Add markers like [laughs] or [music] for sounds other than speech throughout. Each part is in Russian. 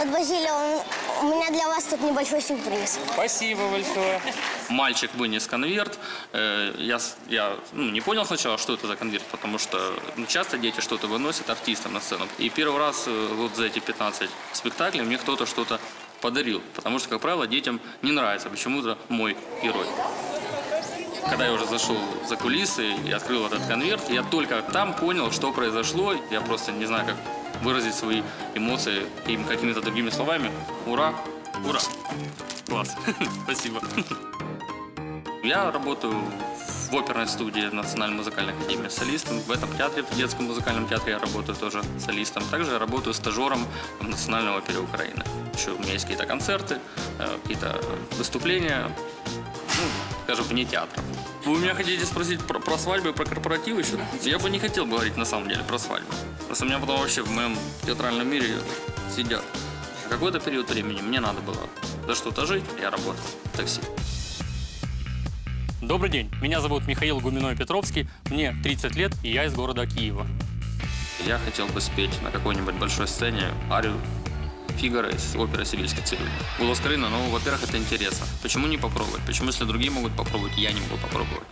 Вот, Базилия, он- у меня для вас тут небольшой сюрприз. Спасибо большое. Мальчик вынес конверт. Э, Я, я ну, не понял сначала, что это за конверт, потому что ну, часто дети что-то выносят артистам на сцену. И первый раз э, вот за эти 15 спектаклей мне кто-то что-то подарил. Потому что, как правило, детям не нравится почему-то мой герой. Когда я уже зашел за кулисы и открыл этот конверт, я только там понял, что произошло. Я просто не знаю, как выразить свои эмоции им какими-то другими словами. Ура! Ура! Класс! [laughs] Спасибо. Я работаю в оперной студии Национальной музыкальной академии солистом. В этом театре, в детском музыкальном театре я работаю тоже солистом. Также я работаю стажером в Национальной опере Украины. Еще у меня есть какие-то концерты, э, какие-то выступления, ну, скажем, вне театра. Вы у меня хотите спросить про, про свадьбы, про корпоративы еще? Я бы не хотел говорить на самом деле про свадьбу. Просто у меня потом вообще в моем театральном мире сидят. А какой-то период времени мне надо было за что-то жить, я работал в такси. Добрый день, меня зовут Михаил Гуминой Петровский, мне 30 лет, и я из города Киева. Я хотел бы спеть на какой-нибудь большой сцене арию Фигара из оперы «Сибирский цирюль». Голос Карина, ну, во-первых, это интересно. Почему не попробовать? Почему, если другие могут попробовать, я не могу попробовать?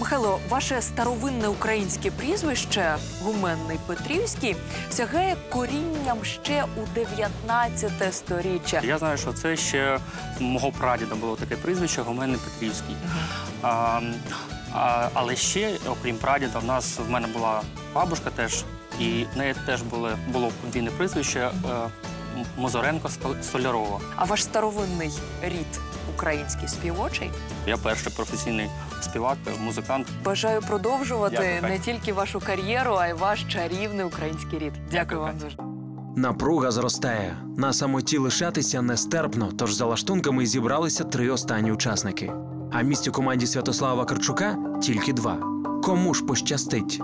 Михайло, ваше старовинне українське прізвище Гуменний Петрівський сягає корінням ще у 19 сторіччя. Я знаю, що це ще з мого прадіда було таке прізвище Гоменний Петрівський. А, а, але ще, окрім прадіда, в нас в мене була бабушка теж, і в неї теж було, було подвійне прізвище е, Мозоренко Столярова. А ваш старовинний рід український співочий? Я перший професійний співак, музикант. Бажаю продовжувати Дякую, не тільки вашу кар'єру, а й ваш чарівний український рід. Дякую, Дякую, вам дуже. Напруга зростає. На самоті лишатися нестерпно, тож за лаштунками зібралися три останні учасники. А місць у команді Святослава Вакарчука тільки два. Кому ж пощастить?